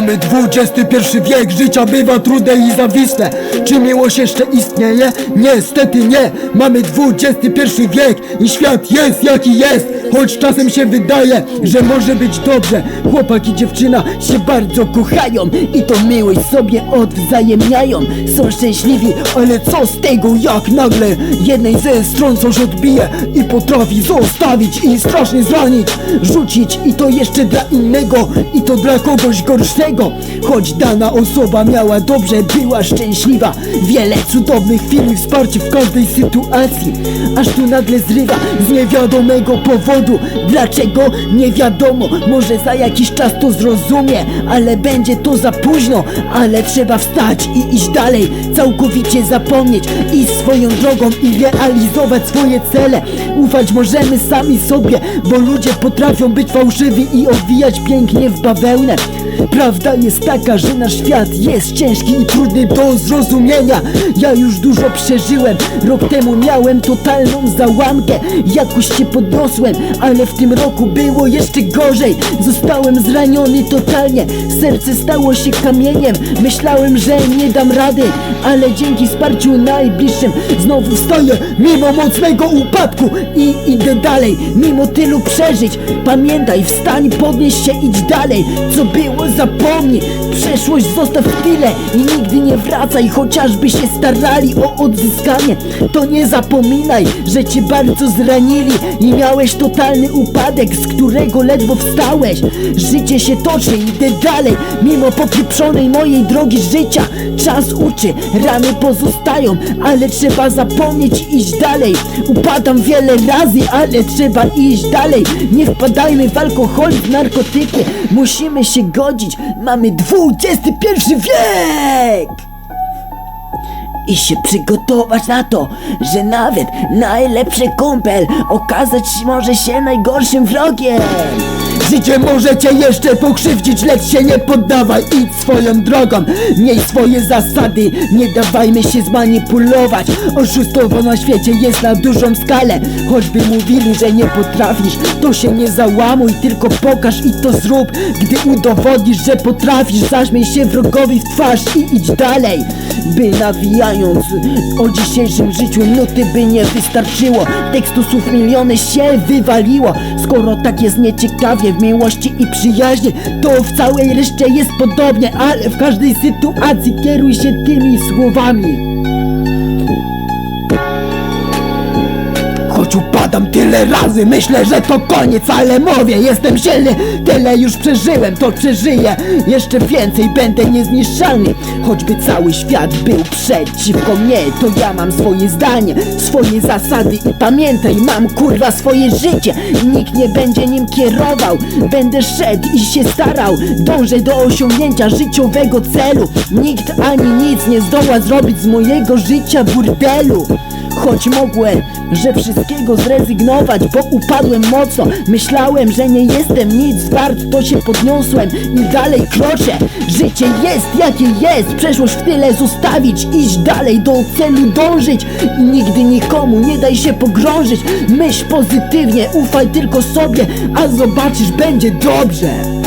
Mamy XXI wiek, życia bywa trudne i zawisłe. Czy miłość jeszcze istnieje? Niestety nie. Mamy XXI wiek i świat jest jaki jest Choć czasem się wydaje, że może być dobrze. Chłopak i dziewczyna się bardzo kochają I to miłość sobie odwzajemniają. Są szczęśliwi, ale co z tego jak nagle Jednej ze stron coś odbije I potrafi zostawić i strasznie zranić. Rzucić i to jeszcze dla innego I to dla kogoś gorszego. Choć dana osoba miała dobrze, była szczęśliwa. Wiele cudownych chwil i wsparcie w każdej sytuacji. Aż tu nagle zrywa z niewiadomego powodu Dlaczego? Nie wiadomo. Może za jakiś czas to zrozumie Ale będzie to za późno. Ale trzeba wstać i iść dalej. Całkowicie zapomnieć Iść swoją drogą i realizować swoje cele. Ufać możemy sami sobie Bo ludzie potrafią być fałszywi i owijać pięknie w bawełnę. Prawda jest taka, że nasz świat jest ciężki i trudny do zrozumienia. Ja już dużo przeżyłem. Rok temu miałem totalną załamkę. Jakoś się podniosłem, ale w tym roku było jeszcze gorzej. Zostałem zraniony totalnie. Serce stało się kamieniem. Myślałem, że nie dam rady Ale dzięki wsparciu najbliższym Znowu wstaję mimo mocnego upadku I idę dalej, mimo tylu przeżyć Pamiętaj, wstań, podnieś się, idź dalej. Co było zapomnij Przeszłość zostaw w tyle I nigdy nie wracaj Chociażby się starali o odzyskanie. To nie zapominaj, że cię bardzo zranili I miałeś totalny upadek Z którego ledwo wstałeś. Życie się toczy, idę dalej Mimo popieprzonej mojej drogi życia. Czas uczy, rany pozostają Ale trzeba zapomnieć iść dalej. Upadam wiele razy, ale trzeba iść dalej. Nie wpadajmy w alkohol, w narkotyki. Musimy się godzić, mamy XXI wiek! I się przygotować na to, że nawet najlepszy kumpel okazać może się najgorszym wrogiem. Życie może cię jeszcze pokrzywdzić, lecz się nie poddawaj, idź swoją drogą, miej swoje zasady, nie dawajmy się zmanipulować. Oszustwo na świecie jest na dużą skalę, choćby mówili, że nie potrafisz, to się nie załamuj, tylko pokaż i to zrób. Gdy udowodnisz, że potrafisz, zaśmiej się wrogowi w twarz i idź dalej. By nawijając o dzisiejszym życiu nuty by nie wystarczyło Tekstu słów miliony się wywaliło Skoro tak jest nieciekawie miłości i przyjaźni To w całej reszcie jest podobnie Ale w każdej sytuacji kieruj się tymi słowami Choć upadam tyle razy, myślę, że to koniec, ale mówię, jestem silny, tyle już przeżyłem, to przeżyję, jeszcze więcej, będę niezniszczalny. Choćby cały świat był przeciwko mnie, to ja mam swoje zdanie, swoje zasady i pamiętaj, mam kurwa swoje życie nikt nie będzie nim kierował. Będę szedł i się starał, dążę do osiągnięcia życiowego celu. Nikt ani nic nie zdoła zrobić z mojego życia burdelu. Choć mogłem, że wszystkiego zrezygnować, bo upadłem mocno. Myślałem, że nie jestem nic wart, to się podniosłem i dalej kroczę. Życie jest jakie jest, przeszłość w tyle zostawić Iść dalej, do celu dążyć. I nigdy nikomu nie daj się pogrążyć. Myśl pozytywnie, ufaj tylko sobie, a zobaczysz będzie dobrze